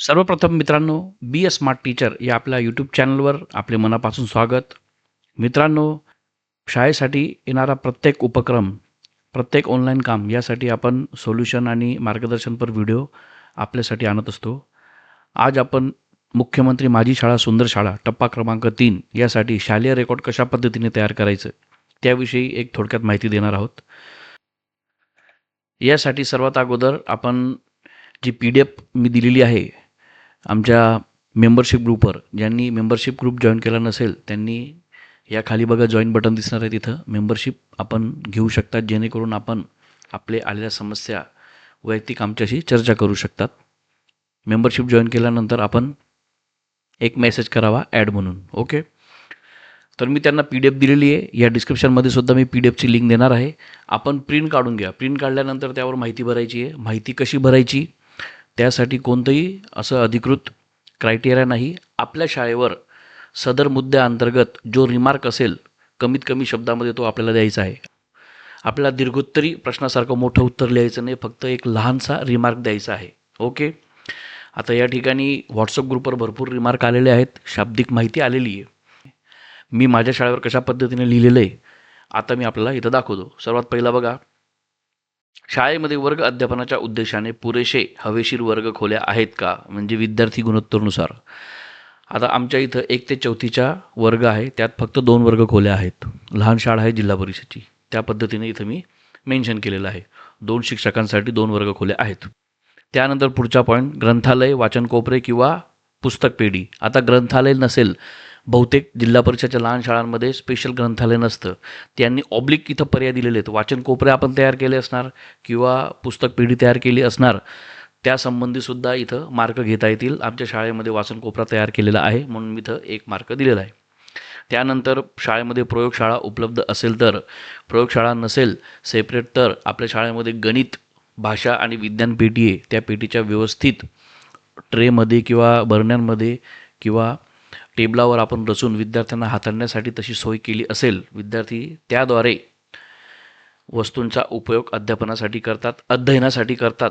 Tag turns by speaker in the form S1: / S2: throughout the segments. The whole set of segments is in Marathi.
S1: सर्वप्रथम मित्रांनो बी अ स्मार्ट टीचर या आपल्या यूट्यूब चॅनलवर आपले मनापासून स्वागत. मित्रांनो शाळेसाठी येणारा प्रत्येक उपक्रम प्रत्येक ऑनलाईन काम यासाठी आपण सोल्युशन आणि मार्गदर्शनपर व्हिडिओ आपल्यासाठी आणत असतो. आज आपण मुख्यमंत्री माझी शाळा सुंदर शाळा टप्पा क्रमांक तीन यासाठी शालेय रेकॉर्ड कशा पद्धतीने तयार करायचं त्याविषयी एक थोडक्यात माहिती देणार आहोत. यासाठी सर्वात अगोदर आपण जी पी डी एफ मी दिलेली आहे आमच्या मेंबरशिप ग्रुपवर ज्यांनी मेंबरशिप ग्रुप जॉईन केला नसेल त्यांनी या खाली बघा जॉईन बटन दिसणार आहे तिथं. मेंबरशिप आपण घेऊ शकतात जेणेकरून आपण आपले आलेल्या समस्या वैयक्तिक आमच्याशी चर्चा करू शकतात. मेंबरशिप जॉईन केल्यानंतर आपण एक मेसेज करावा ॲड म्हणून. ओके तर मी त्यांना पी डी एफ दिलेली आहे. या डिस्क्रिप्शनमध्ये सुद्धा मी पी डी एफची लिंक देणार आहे. आपण प्रिंट काढून घ्या. प्रिंट काढल्यानंतर त्यावर माहिती भरायची आहे. माहिती कशी भरायची? त्यासाठी कोणतंही असं अधिकृत क्रायटेरिया नाही. आपल्या शाळेवर सदर मुद्द्याअंतर्गत जो रिमार्क असेल कमीत कमी शब्दामध्ये तो आपल्याला द्यायचा आहे. आपल्याला दीर्घोत्तरी प्रश्नासारखं मोठं उत्तर लिहायचं नाही फक्त एक लहानसा रिमार्क द्यायचा आहे. ओके? आता या ठिकाणी व्हॉट्सअप ग्रुपवर भरपूर रिमार्क आलेले आहेत. शाब्दिक माहिती आलेली आहे. मी माझ्या शाळेवर कशा पद्धतीने लिहिलेलं आहे आता मी आपल्याला इथं दाखवतो. सर्वात पहिला बघा शाळेमध्ये वर्ग अध्यापनाच्या उद्देशाने पुरेसे हवेशीर वर्ग खोल्या आहेत का? म्हणजे विद्यार्थी गुणोत्तरनुसार. आता आमच्या इथं एक ते चौथीच्या वर्ग आहे त्यात फक्त दोन वर्ग खोल्या आहेत. लहान शाळा आहे जिल्हा परिषदची. त्या पद्धतीने इथं मी मेन्शन केलेलं आहे. दोन शिक्षकांसाठी दोन वर्ग खोल्या आहेत. त्यानंतर पुढचा पॉईंट ग्रंथालय वाचन कोपरे किंवा पुस्तक पेढी. आता ग्रंथालय नसेल बहुतेक जिल्हा परिषदच्या लहान शाळांमध्ये स्पेशल ग्रंथालय नसतं. त्यांनी ऑब्लिक इथं पर्याय दिलेले आहेत. वाचन कोपरे आपण तयार केले असणार किंवा पुस्तक पिढी तयार केली असणार त्यासंबंधीसुद्धा इथं मार्क घेता येतील. आमच्या शाळेमध्ये वाचन कोपरा तयार केलेला आहे म्हणून मी इथं एक मार्क दिलेला आहे. त्यानंतर शाळेमध्ये प्रयोगशाळा उपलब्ध असेल तर प्रयोगशाळा नसेल सेपरेट तर आपल्या शाळेमध्ये गणित भाषा आणि विज्ञान पेटी आहे. त्या पेटीच्या व्यवस्थित ट्रेमध्ये किंवा बरण्यांमध्ये किंवा टेबलावर आपण रचून विद्यार्थ्यांना हाताळण्यासाठी तशी सोय केली असेल विद्यार्थी त्याद्वारे वस्तूंचा उपयोग अध्यापनासाठी करतात अध्ययनासाठी करतात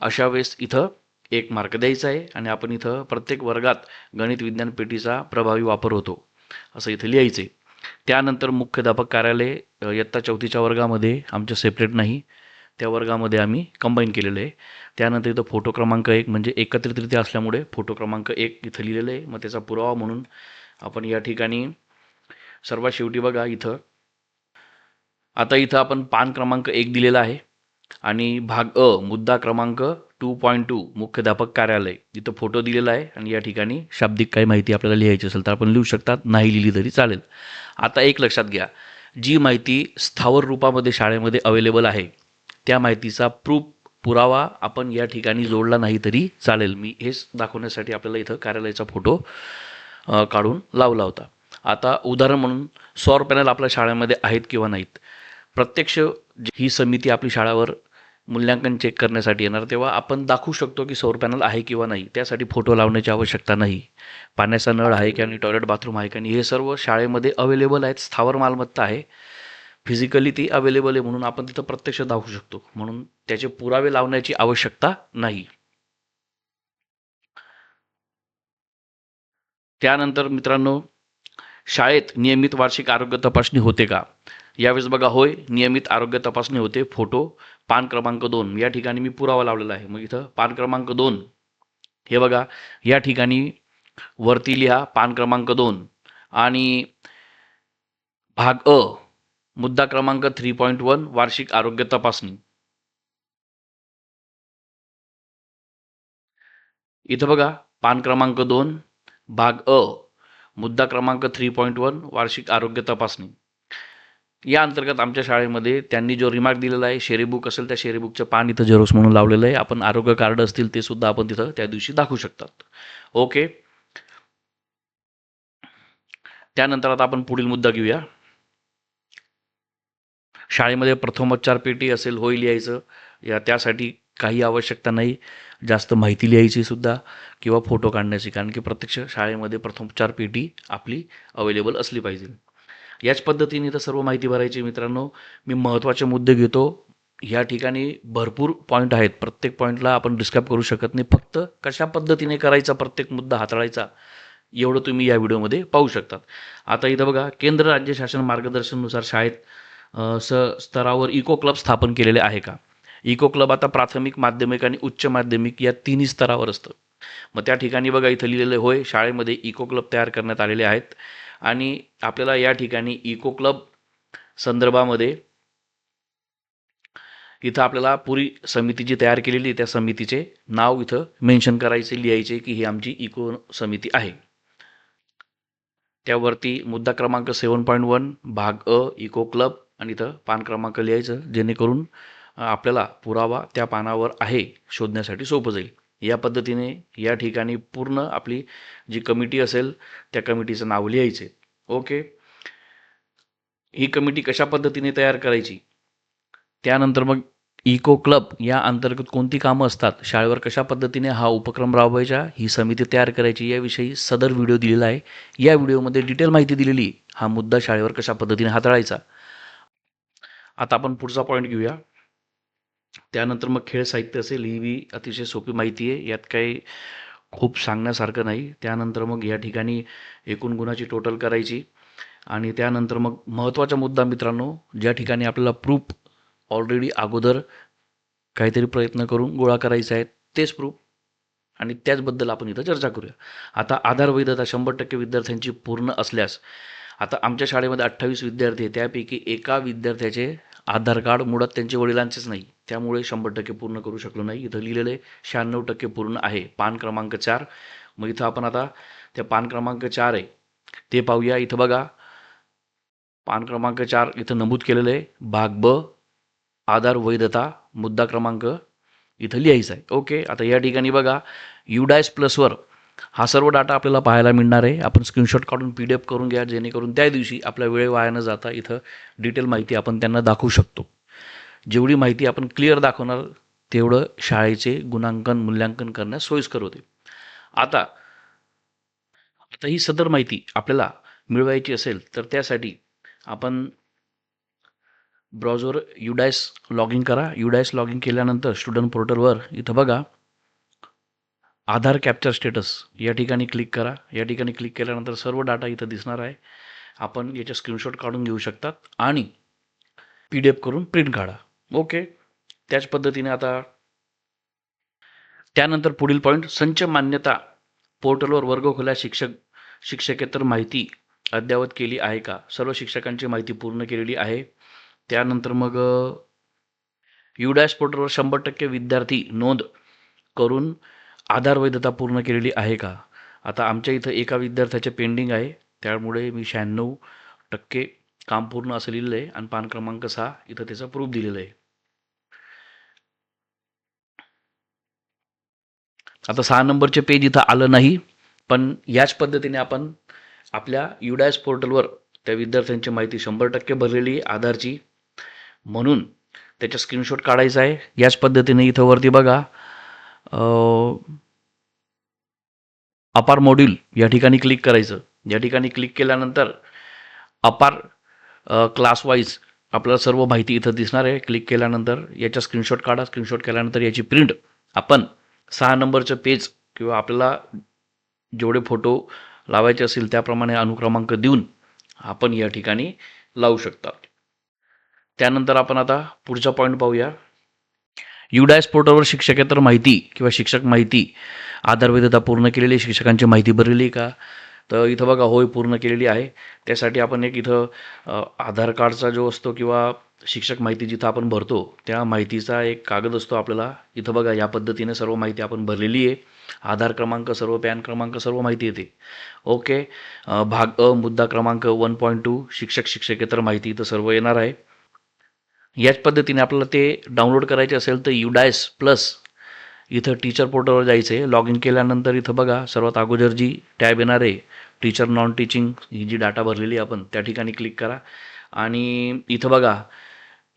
S1: अशा वेळेस इथं एक मार्क द्यायचा आहे आणि आपण इथं प्रत्येक वर्गात गणित विज्ञान पेटीचा प्रभावी वापर होतो असं इथं लिहायचं आहे त्यानंतर मुख्याध्यापक कार्यालय इयत्ता चौथीच्या वर्गामध्ये आमच्या सेपरेट नाही त्या वर्गामध्ये आम्ही कंबाईन केलेलं आहे. त्यानंतर इथं फोटो क्रमांक एक म्हणजे एकत्रितरित्या असल्यामुळे फोटो क्रमांक एक इथं लिहिलेलं आहे. मग त्याचा पुरावा म्हणून आपण या ठिकाणी सर्वात शेवटी बघा इथं. आता इथं आपण पान क्रमांक एक दिलेला आहे. आणि भाग अ मुद्दा क्रमांक टू पॉईंट टू मुख्याध्यापक कार्यालय. इथं फोटो दिलेला आहे आणि या ठिकाणी शाब्दिक काही माहिती आपल्याला लिहायची असेल तर आपण लिहू शकतात. नाही लिहिली तरी चालेल. आता एक लक्षात घ्या. जी माहिती स्थावर रूपामध्ये शाळेमध्ये अवेलेबल आहे त्या माहितीचा प्रूफ पुरावा आपण या ठिकाणी जोडला नाही तरी चालेल. मी हेच दाखवण्यासाठी आपल्याला इथं कार्यालयाचा फोटो काढून लावला होता. आता उदाहरण म्हणून सौर पॅनल आपल्या शाळेमध्ये आहेत किंवा नाहीत. प्रत्यक्ष ही समिती आपली शाळावर मूल्यांकन चेक करण्यासाठी येणार तेव्हा आपण दाखवू शकतो की सौर पॅनल आहे किंवा नाही. त्यासाठी फोटो लावण्याची आवश्यकता नाही. पाण्याचा नळ आहे की आणि टॉयलेट बाथरूम आहे की नाही हे सर्व शाळेमध्ये अवेलेबल आहेत. स्थावर मालमत्ता आहे. फिजिकली ती अवेलेबल आहे म्हणून आपण तिथं प्रत्यक्ष दाखवू शकतो. म्हणून त्याचे पुरावे लावण्याची आवश्यकता नाही. त्यानंतर मित्रांनो शाळेत नियमित वार्षिक आरोग्य तपासणी होते का? यावेळेस बघा होय नियमित आरोग्य तपासणी होते. फोटो पान क्रमांक दोन या ठिकाणी मी पुरावा लावलेला आहे. मग इथं पान क्रमांक दोन हे बघा या ठिकाणी वरती लिहा पान क्रमांक दोन. आणि भाग अ मुद्दा क्रमांक थ्री पॉईंट वन वार्षिक आरोग्य तपासणी. इथं बघा पान क्रमांक दोन भाग अ मुद्दा क्रमांक थ्री पॉईंट वन वार्षिक आरोग्य तपासणी. या अंतर्गत आमच्या शाळेमध्ये त्यांनी जो रिमार्क दिलेला आहे शेरीबुक असेल त्या शेरीबुकचं पान इथं झेरोस म्हणून लावलेलं आहे. आपण आरोग्य कार्ड असतील ते सुद्धा आपण तिथं त्या दिवशी दाखवू शकतात. ओके त्यानंतर आता आपण पुढील मुद्दा घेऊया. शाळेमध्ये प्रथमोपचार पेटी असेल होय लिहायचं या त्यासाठी काही आवश्यकता नाही. जास्त माहिती लिहायची सुद्धा किंवा फोटो काढण्याची कारण की प्रत्यक्ष शाळेमध्ये प्रथमोपचार पेटी आपली अवेलेबल असली पाहिजे. याच पद्धतीने तर सर्व माहिती भरायची मित्रांनो. मी महत्त्वाचे मुद्दे घेतो. ह्या ठिकाणी भरपूर पॉईंट आहेत. प्रत्येक पॉईंटला आपण डिस्क्राईब करू शकत नाही. फक्त कशा पद्धतीने करायचा प्रत्येक मुद्दा हाताळायचा एवढं तुम्ही या व्हिडिओमध्ये पाहू शकतात. आता इथं बघा केंद्र राज्य शासन मार्गदर्शननुसार शाळेत स स्तरावर इको क्लब स्थापन केलेले आहे का? इको क्लब आता प्राथमिक माध्यमिक आणि उच्च माध्यमिक या तिन्ही स्तरावर असतं. मग त्या ठिकाणी बघा इथं लिहिलेलं होय शाळेमध्ये इको क्लब तयार करण्यात आलेले आहेत. आणि आपल्याला या ठिकाणी इको क्लब संदर्भामध्ये इथं आपल्याला पुरी समिती जी तयार केलेली त्या समितीचे नाव इथं मेन्शन करायचे लिहायचे की ही आमची इको समिती आहे. त्यावरती मुद्दा क्रमांक सेवन पॉईंट वन भाग अ इको क्लब आणि इथं पान क्रमांक लिहायचं जेणेकरून आपल्याला पुरावा त्या पानावर आहे शोधण्यासाठी सोपं जाईल. या पद्धतीने या ठिकाणी पूर्ण आपली जी कमिटी असेल त्या कमिटीचं नाव लिहायचे. ओके? ही कमिटी कशा पद्धतीने तयार करायची? त्यानंतर मग इको क्लब या अंतर्गत कोणती कामं असतात? शाळेवर कशा पद्धतीने हा उपक्रम राबवायचा? ही समिती तयार करायची याविषयी सदर व्हिडिओ दिलेला आहे. या व्हिडिओमध्ये डिटेल माहिती दिलेली हा मुद्दा शाळेवर कशा पद्धतीने हाताळायचा? आता आपण पुढचा पॉईंट घेऊया. त्यानंतर मग खेळ साहित्य असेल ही बी अतिशय सोपी माहिती आहे. यात काही खूप सांगण्यासारखं नाही. त्यानंतर मग या ठिकाणी एकूण गुणाची टोटल करायची. आणि त्यानंतर मग महत्त्वाचा मुद्दा मित्रांनो ज्या ठिकाणी आपल्याला प्रूफ ऑलरेडी अगोदर काहीतरी प्रयत्न करून गोळा करायचा आहे तेच प्रूफ आणि त्याचबद्दल आपण इथं चर्चा करूया. आता आधार वैधता शंभर टक्के विद्यार्थ्यांची पूर्ण असल्यास आता आमच्या शाळेमध्ये अठ्ठावीस विद्यार्थी आहे त्यापैकी एका विद्यार्थ्याचे आधार कार्ड मुळात त्यांच्या वडिलांचेच नाही. त्यामुळे शंभर टक्के पूर्ण करू शकलो नाही. इथं लिहिलेलं आहे शहाण्णव टक्के पूर्ण आहे. पान क्रमांक चार. मग इथं आपण आता त्या पान क्रमांक चार आहे. ते पाहूया. इथं बघा. पान क्रमांक चार इथं नमूद केलेलं आहे. भाग ब आधार वैधता मुद्दा क्रमांक. इथं लिहायचा आहे. ओके. आता या ठिकाणी बघा. युडायस प्लसवर हा सर्व डाटा आपल्याला पाहायला मिळणार आहे. आपण स्क्रीनशॉट काढून पी डी एफ करून घ्या जेणेकरून त्या दिवशी आपला वेळ वाया न जाता इथं डिटेल माहिती आपण त्यांना दाखवू शकतो. जेवढी माहिती आपण क्लिअर दाखवणार तेवढं शाळेचे गुणांकन मूल्यांकन करण्यास सोयीस्कर होते. आता आता ही सदर माहिती आपल्याला मिळवायची असेल तर त्यासाठी आपण ब्राउझर युडायस लॉग इन करा. युडायस लॉग इन केल्यानंतर स्टुडंट पोर्टलवर इथं बघा. आधार कॅप्चर स्टेटस या ठिकाणी क्लिक करा. या ठिकाणी क्लिक केल्यानंतर सर्व डाटा इथं दिसणार आहे. आपण याचे स्क्रीनशॉट काढून घेऊ शकतात आणि पी डी एफ करून प्रिंट काढा. ओके त्याच पद्धतीने आता त्यानंतर पुढील पॉईंट संच मान्यता पोर्टलवर वर्ग खोल्या शिक्षक शिक्षकेतर माहिती अद्ययावत केली आहे का? सर्व शिक्षकांची माहिती पूर्ण केलेली आहे. त्यानंतर मग uh, युडॅश पोर्टलवर शंभर टक्के विद्यार्थी नोंद करून आधार वैधता पूर्ण केलेली आहे का? आता आमच्या इथं एका विद्यार्थ्याचे पेंडिंग आहे. त्यामुळे मी शहाण्णव टक्के काम पूर्ण असं लिहिलं आहे आणि पान क्रमांक सहा इथं त्याचा प्रूफ दिलेलं आहे. आता सहा नंबरचे पेज इथं आलं नाही पण याच पद्धतीने आपण आपल्या युडॅस पोर्टलवर त्या विद्यार्थ्यांची माहिती शंभर टक्के भरलेली आधारची. म्हणून त्याचा स्क्रीनशॉट काढायचा आहे. याच पद्धतीने इथं वरती बघा. अपार मॉड्यूल या ठिकाणी क्लिक करायचं. या ठिकाणी क्लिक केल्यानंतर अपार क्लास वाईज आपल्याला सर्व माहिती इथं दिसणार आहे. क्लिक केल्यानंतर याचा स्क्रीनशॉट काढा. स्क्रीनशॉट केल्यानंतर याची प्रिंट आपण सहा नंबरचं पेज किंवा आपल्याला जेवढे फोटो लावायचे असेल त्याप्रमाणे अनुक्रमांक देऊन आपण या ठिकाणी लावू शकता. त्यानंतर आपण आता पुढचा पॉईंट पाहूया. युडायस पोर्टलवर शिक्षकेतर माहिती किंवा शिक्षक माहिती आधारविधता पूर्ण केलेली आहे, शिक्षकांची माहिती भरलेली आहे का? तर इथं बघा होय पूर्ण केलेली आहे. त्यासाठी आपण एक इथं आधार कार्डचा जो असतो किंवा शिक्षक माहिती जिथं आपण भरतो त्या माहितीचा एक कागद असतो आपल्याला. इथं बघा या पद्धतीने सर्व माहिती आपण भरलेली आहे. आधार क्रमांक सर्व पॅन क्रमांक सर्व माहिती येते. ओके? भाग अ मुद्दा क्रमांक वन पॉईंट टू शिक्षक शिक्षकेतर माहिती इथं सर्व येणार आहे. याच पद्धतीने आपल्याला ते डाउनलोड करायचे असेल तर युडायस प्लस इथं टीचर पोर्टलवर जायचं आहे लॉग इन केल्यानंतर इथं बघा सर्वात अगोदर जी टॅब येणार आहे टीचर नॉन टीचिंग ही जी डाटा भरलेली आहे आपण त्या ठिकाणी क्लिक करा. आणि इथं बघा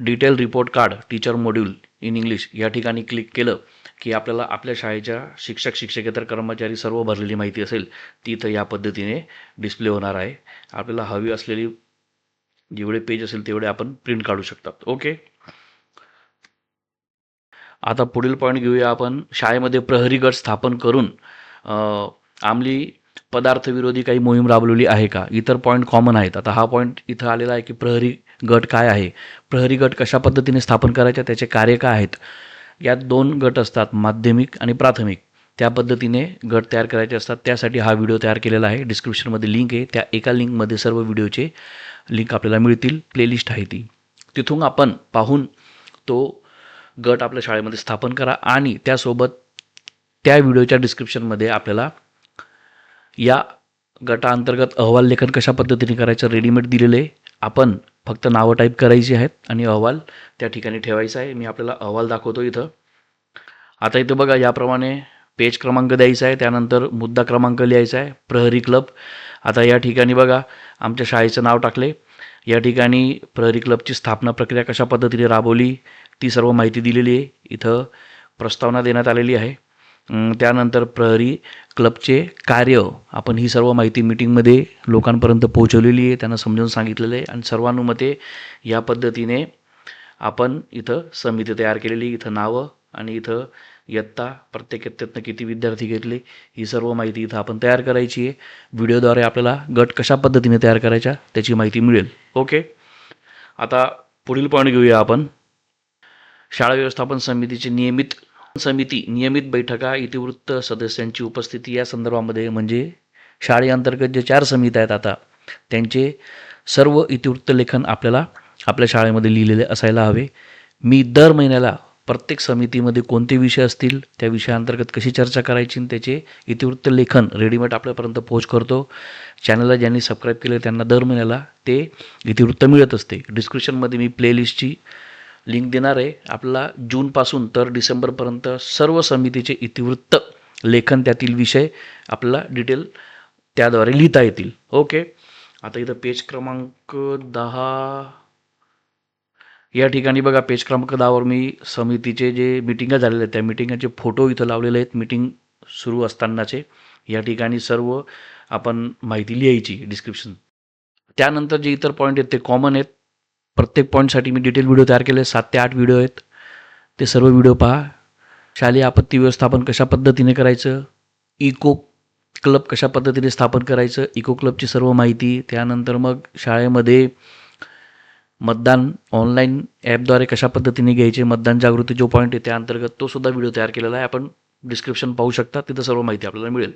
S1: detail report card teacher module in English या ठिकाणी क्लिक केलं की आपल्याला आपल्या शाळेच्या शिक्षक शिक्षकेतर कर्मचारी सर्व भरलेली माहिती असेल. ती इथं या पद्धतीने डिस्प्ले होणार आहे. आपल्याला हवी असलेली जेवढे पेज असेल तेवढे आपण प्रिंट काढू शकतात. ओके आता पुढील पॉईंट घेऊया आपण. शाळेमध्ये प्रहरी गट स्थापन करून आमली पदार्थविरोधी काही मोहीम राबवलेली आहे का? इतर पॉईंट कॉमन आहेत. आता हा पॉईंट इथं आलेला आहे की प्रहरी गट काय आहे? प्रहरी गट कशा पद्धतीने स्थापन करायचे? त्याचे कार्य काय आहेत? यात दोन गट असतात माध्यमिक आणि प्राथमिक. त्या पद्धतीने गट तयार करायचे असतात. त्यासाठी हा व्हिडिओ तयार केलेला आहे. डिस्क्रिप्शनमध्ये लिंक आहे. त्या एका लिंकमध्ये सर्व व्हिडिओचे लिंक आपल्याला मिळतील. प्लेलिस्ट आहे ती. तिथून आपण पाहून तो गट आपल्या शाळेमध्ये स्थापन करा आणि त्यासोबत त्या व्हिडिओच्या डिस्क्रिप्शनमध्ये आपल्याला या गटाअंतर्गत अहवाल लेखन कशा पद्धतीने करायचं रेडीमेड दिलेलं आहे. आपण फक्त नावं टाईप करायची आहेत आणि अहवाल त्या ठिकाणी ठेवायचा आहे. मी आपल्याला अहवाल दाखवतो इथं. आता इथं बघा याप्रमाणे पेज क्रमांक द्यायचा आहे. त्यानंतर मुद्दा क्रमांक लिहायचा आहे. प्रहरी क्लब आता या ठिकाणी बघा आमच्या शाळेचं नाव टाकले. या ठिकाणी प्रहरी क्लबची स्थापना प्रक्रिया कशा पद्धतीने राबवली ती सर्व माहिती दिलेली आहे. इथं प्रस्तावना देण्यात आलेली आहे. त्यानंतर प्रहरी क्लबचे कार्य आपण ही सर्व माहिती मिटिंगमध्ये लोकांपर्यंत पोहोचवलेली आहे त्यांना समजावून सांगितलेलं आहे. आणि सर्वानुमते या पद्धतीने आपण इथं समिती तयार केलेली इथं नावं आणि इथं इयत्ता प्रत्येक इयत्तेतनं किती विद्यार्थी घेतले ही सर्व माहिती इथं आपण तयार करायची आहे. व्हिडिओद्वारे आपल्याला गट कशा पद्धतीने तयार करायचा त्याची माहिती मिळेल. ओके? आता पुढील पॉईंट घेऊया आपण. शाळा व्यवस्थापन समितीची नियमित समिती नियमित बैठका इतिवृत्त सदस्यांची उपस्थिती या संदर्भामध्ये म्हणजे शाळेअंतर्गत जे चार समिती आहेत आता त्यांचे सर्व इतिवृत्त लेखन आपल्याला आपल्या शाळेमध्ये लिहिलेले असायला हवे. मी दर महिन्याला प्रत्येक समितीमध्ये कोणते विषय असतील त्या विषयाअंतर्गत कशी चर्चा करायची त्याचे इतिवृत्त लेखन रेडीमेड आपल्यापर्यंत पोहोच करतो. चॅनलला ज्यांनी सबस्क्राईब केले त्यांना दर महिन्याला ते इतिवृत्त मिळत असते. डिस्क्रिप्शनमध्ये मी प्लेलिस्टची लिंक देणार आहे. आपला जूनपासून तर डिसेंबरपर्यंत सर्व समितीचे इतिवृत्त लेखन त्यातील विषय आपला डिटेल त्याद्वारे लिहिता येतील. ओके? आता इथं पेज क्रमांक दहा या ठिकाणी बघा पेज क्रमांक दहावर मी समितीचे जे मिटिंगा झालेले आहेत त्या मिटिंगाचे फोटो इथं लावलेले आहेत. मिटिंग सुरू असतानाचे. या ठिकाणी सर्व आपण माहिती लिहायची डिस्क्रिप्शन त्यानंतर जे इतर पॉईंट आहेत ते कॉमन आहेत. प्रत्येक पॉईंटसाठी मी डिटेल व्हिडिओ तयार केले. सात ते आठ व्हिडिओ आहेत. ते सर्व व्हिडिओ पहा. शालेय आपत्ती व्यवस्थापन कशा पद्धतीने करायचं? इको क्लब कशा पद्धतीने स्थापन करायचं? इको क्लबची सर्व माहिती. त्यानंतर मग शाळेमध्ये मतदान ऑनलाईन ॲपद्वारे कशा पद्धतीने घ्यायचे मतदान जागृती जो पॉईंट आहे त्या अंतर्गत तो सुद्धा व्हिडिओ तयार केलेला आहे. आपण डिस्क्रिप्शन पाहू शकता तिथं सर्व माहिती आपल्याला मिळेल.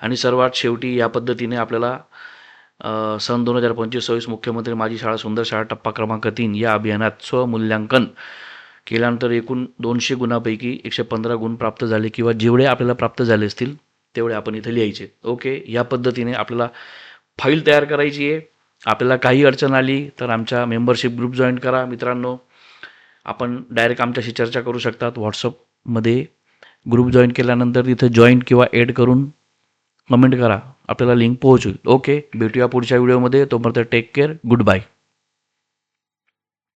S1: आणि सर्वात शेवटी या पद्धतीने आपल्याला सन दोन हजार पंचवीस सव्वीस मुख्यमंत्री माझी शाळा सुंदर शाळा टप्पा क्रमांक तीन या अभियानात स्वमूल्यांकन केल्यानंतर एकूण दोनशे गुणापैकी एकशे पंधरा गुण प्राप्त झाले किंवा जेवढे आपल्याला प्राप्त झाले असतील तेवढे आपण इथे लिहायचे. ओके या पद्धतीने आपल्याला फाईल तयार करायची आहे. आपल्याला काही अडचण आली तर आमच्या मेंबरशिप ग्रुप जॉईन करा. मित्रांनो आपण डायरेक्ट आमच्याशी चर्चा करू शकतात. व्हॉट्सअपमध्ये ग्रुप जॉईन केल्यानंतर तिथे जॉईन किंवा ॲड करून कमेंट करा. आपल्याला लिंक पोहोचेल. ओके भेटूया पुढच्या व्हिडिओमध्ये तोपर्यंत टेक केअर गुड बाय